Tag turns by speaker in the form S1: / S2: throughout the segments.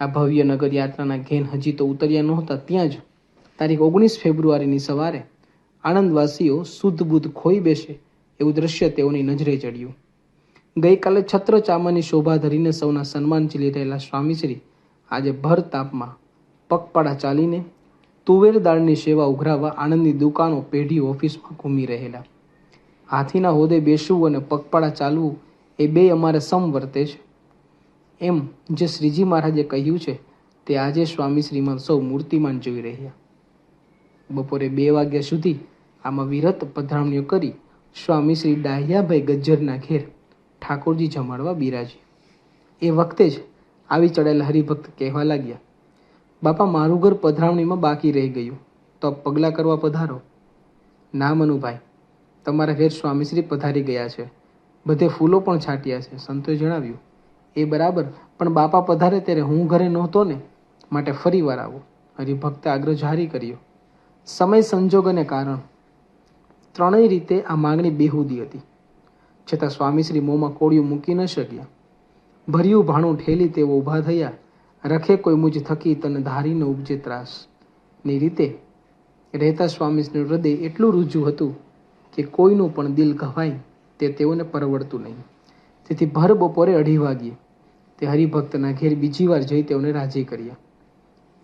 S1: આ ભવ્ય નગર યાત્રાના ઘેન હજી તો ઉતર્યા નહોતા, ત્યાં જ તારીખ ઓગણીસ ફેબ્રુઆરીની સવારે આણંદવાસીઓ શુદ્ધ બુદ્ધ ખોઈ બેસે એવું દ્રશ્ય તેઓની નજરે ચડ્યું. ગઈકાલે છત્ર ચામાની શોભા ધરીને સૌના સન્માન ચીલી રહેલા સ્વામીશ્રી આજે ભર તાપમાં પગપાળા ચાલીને તુવેર દાળની સેવા ઉઘરાવવા આણંદની દુકાનો, પેઢી, ઓફિસમાં ઘૂમી રહેલા. હાથીના હોદે બેસવું અને પગપાળા ચાલવું એ બે અમારે સમ વર્તે છે. એમ જે શ્રીજી મહારાજે કહ્યું છે, તે આજે સ્વામી શ્રીમદ સૌ મૂર્તિમાન જોઈ રહ્યા. બપોરે બે વાગ્યા સુધી આમાં વિરત પધરામણીઓ કરી સ્વામી શ્રી ડાહ્યાભાઈ ગજ્જરના ઘેર ઠાકોરજી જમાડવા બિરાજી એ વખતે જ આવી ચડેલા હરિભક્ત કહેવા લાગ્યા, બાપા, મારું ઘર પધરામણીમાં બાકી રહી ગયું, તો પગલાં કરવા પધારો. ના મનુભાઈ, તમારા ઘેર સ્વામીશ્રી પધારી ગયા છે. બધે ફૂલો પણ છાંટ્યા છે, સંતોએ જણાવ્યું. એ બરાબર. પણ બાપા પધારે ત્યારે હું ઘરે નહોતો ને, માટે ફરી વાર આવો. હરિભક્તે આગ્રહ જારી કર્યો. સમય, સંજોગ અને કારણ. ત્રણેય રીતે આ માગણી બેહુદી હતી. છતાં સ્વામીશ્રી મોંમાં કોળિયું મૂકી ન શક્યા. ભર્યું ભાણું ઠેલી તેઓ ઊભા થયા. રખે કોઈ મુજ થકી તને ધારીને ઉપજે ત્રાસ. ની રીતે રહેતા સ્વામીશ્રીનું હૃદય એટલું રૂજુ હતું કે કોઈનું પણ દિલ ઘવાય તે તેઓને પરવડતું નહીં. તેથી ભર બપોરે અઢી વાગ્યે તે હરિભક્તના ઘેર બીજી વાર જઈ તેઓને રાજી કર્યા.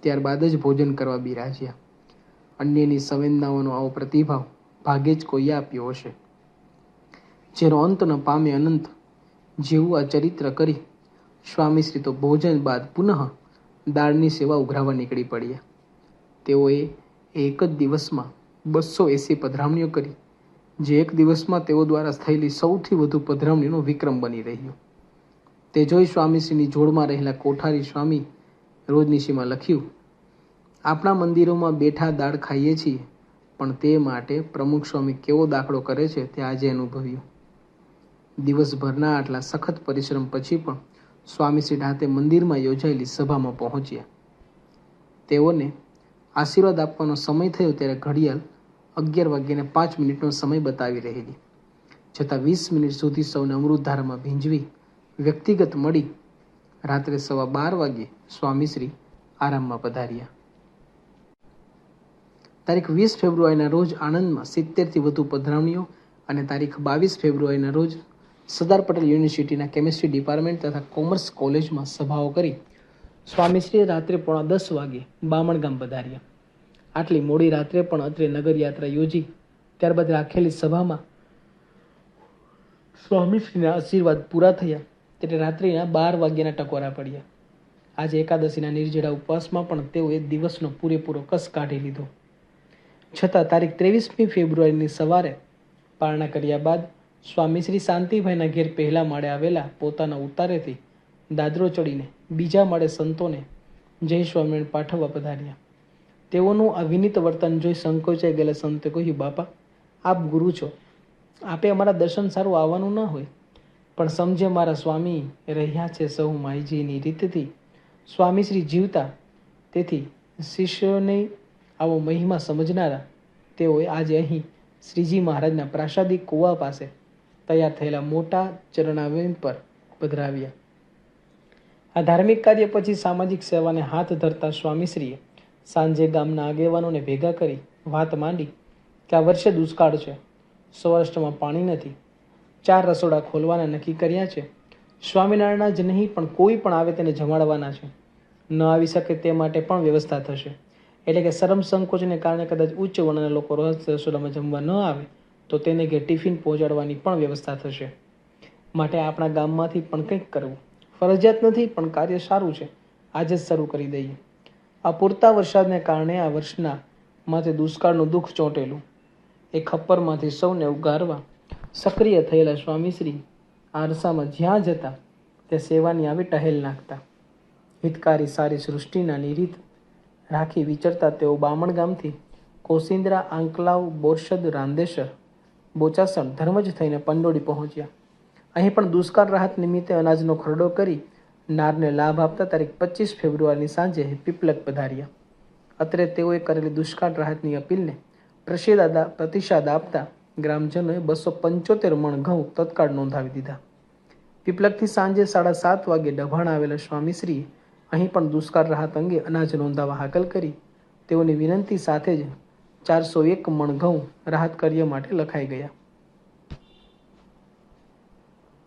S1: ત્યારબાદ જ ભોજન કરવા બિરાજ્યા. અન્યની સંવેદનાઓનો આવો પ્રતિભાવ ભાગ્યે જ કોઈએ આપ્યો હશે. જેનો અંત ન પામે અનંત જેવું આ ચરિત્ર કરી સ્વામીશ્રી તો ભોજન બાદ પુનઃ દાળની સેવા ઉઘરાવવા નીકળી પડ્યા. તેઓએ એક જ દિવસમાં બસો એંસી પધરામણીઓ કરી, જે એક દિવસમાં તેઓ દ્વારા થયેલી સૌથી વધુ પધરામણીનો વિક્રમ બની રહ્યો. તે જોઈ સ્વામીશ્રીની જોડમાં રહેલા કોઠારી સ્વામી રોજનીશીમાં લખ્યું, આપણા મંદિરોમાં બેઠા દાળ ખાઈએ છીએ, પણ તે માટે પ્રમુખ સ્વામી કેવો દાખલો કરે છે તે આજે અનુભવ્યું. દિવસભરના આટલા સખત પરિશ્રમ પછી પણ સ્વામીશ્રી ઢાતે મંદિરમાં યોજાયેલી સભામાં પહોંચ્યા. તેઓને આશીર્વાદ આપવાનો સમય થયો ત્યારે ઘડિયાળ અગિયાર વાગ્યાને પાંચ મિનિટનો સમય બતાવી રહેલી, છતાં વીસ મિનિટ સુધી સૌને અમૃતધારામાં ભીંજવી વ્યક્તિગત મળી રાત્રે સવા બાર વાગ્યે સ્વામીશ્રી આરામમાં પધાર્યા. તારીખ વીસ ફેબ્રુઆરીના રોજ આણંદમાં સિત્તેરથી વધુ પધરાવણીઓ અને તારીખ બાવીસ ફેબ્રુઆરીના રોજ સરદાર પટેલ યુનિવર્સિટીના કેમિસ્ટ્રી ડિપાર્ટમેન્ટ તથા કોમર્સ કોલેજમાં સભાઓ કરી સ્વામીશ્રીએ રાત્રે પોણા દસ વાગે બામણ ગામ પધાર્યા. આટલી મોડી રાત્રે પણ અત્રે નગરયાત્રા યોજી ત્યારબાદ રાખેલી સભામાં સ્વામીશ્રીના આશીર્વાદ પૂરા થયા. ત્યારે રાત્રિના બાર વાગ્યાના ટકોરા પડ્યા. આજે એકાદશીના નિર્જળા ઉપવાસમાં પણ તેઓએ દિવસનો પૂરેપૂરો કસ કાઢી લીધો. છતાં તારીખ ત્રેવીસમી ફેબ્રુઆરીની સવારે પારણા કર્યા બાદ સ્વામીશ્રી શાંતિભાઈના ઘેર પહેલા માળે આવેલા પોતાના ઉતારેથી દાદરો ચડીને બીજા માળે સંતોને જય સ્વામિનારાયણ પાઠવવા પધાર્યા. તેઓનું અવિનીત વર્તન જોઈ સંકોચાઈ ગયેલા સંતે કહ્યું, બાપા, આપ ગુરુ છો. આપે અમારા દર્શન સારું આવવાનું ન હોય. પણ સમજે મારા સ્વામી રહ્યા છે સહુ માઈજીની રીતથી. સ્વામીશ્રી જીવતા. તેથી શિષ્યોને આવો મહિમા સમજનારા. તેઓએ આજે અહીં શ્રીજી મહારાજના પ્રાસાદિક કુવા પાસે તૈયાર થયેલા મોટા ચરણાવેન પર પધરાવ્યા. આ ધાર્મિક કાર્ય પછી સામાજિક સેવાને હાથ ધરતા સ્વામીશ્રીએ સાંજે ગામના આગેવાનોને ભેગા કરી વાત માંડી કે આ વર્ષે દુષ્કાળ છે. સૌરાષ્ટ્રમાં પાણી નથી. ચાર રસોડા ખોલવાના નક્કી કર્યા છે. સ્વામિનારાયણના જ નહીં, પણ કોઈ પણ આવે તેને જમાડવાના છે. ન આવી શકે તે માટે પણ વ્યવસ્થા થશે. એટલે કે શરમ સંકોચને કારણે કદાચ ઉચ્ચ વર્ણના લોકો રસોડામાં જમવા ન આવે, તો તેને કે ટિફિન પહોંચાડવાની પણ વ્યવસ્થા થશે. માટે આપણા ગામમાંથી પણ કંઈક કરવું. ફરજિયાત નથી, પણ કાર્ય સારું છે. આજે જ શરૂ કરી દઈએ. આ પૂરતા વરસાદને કારણે આ વર્ષના માથે દુષ્કાળનું દુઃખ ચોંટેલું. એ ખપ્પરમાંથી સૌને ઉગારવા. સક્રિય થયેલા સ્વામીશ્રી આરસામાં જ્યાં જતા, તે સેવાની આવી ટહેલ નાખતા. હિતકારી સારી સૃષ્ટિના નિરીત રાખી વિચરતા તેઓ બામણ ગામથી કોસિન્દ્રા આંકલાવ, બોરસદ, રાંદેસર, બોચાસણ, ધર્મજ થઈને પંડોળી પહોંચ્યા. અહીં પણ દુષ્કાળ રાહત નિમિત્તે અનાજનો ખરડો કરી નારને લાભ આપતા તારીખ પચીસ ફેબ્રુઆરીની સાંજે પીપલક પધાર્યા. અત્રે તેઓએ કરેલી દુષ્કાળ રાહતની અપીલને પ્રસિદાદા પ્રતિસાદ આપતા ગ્રામજનોએ બસો પંચોતેર મણ ઘઉં તત્કાળ નોંધાવી દીધા. પીપલકથી સાંજે સાડા સાત વાગે ડભાણ આવેલા સ્વામીશ્રીએ અહીં પણ દુષ્કાળ રાહત અંગે અનાજ નોંધાવા હાકલ કરી. તેઓની વિનંતી સાથે જ ચારસો એક મણ ઘઉં રાહત કાર્ય માટે લખાઈ ગયા.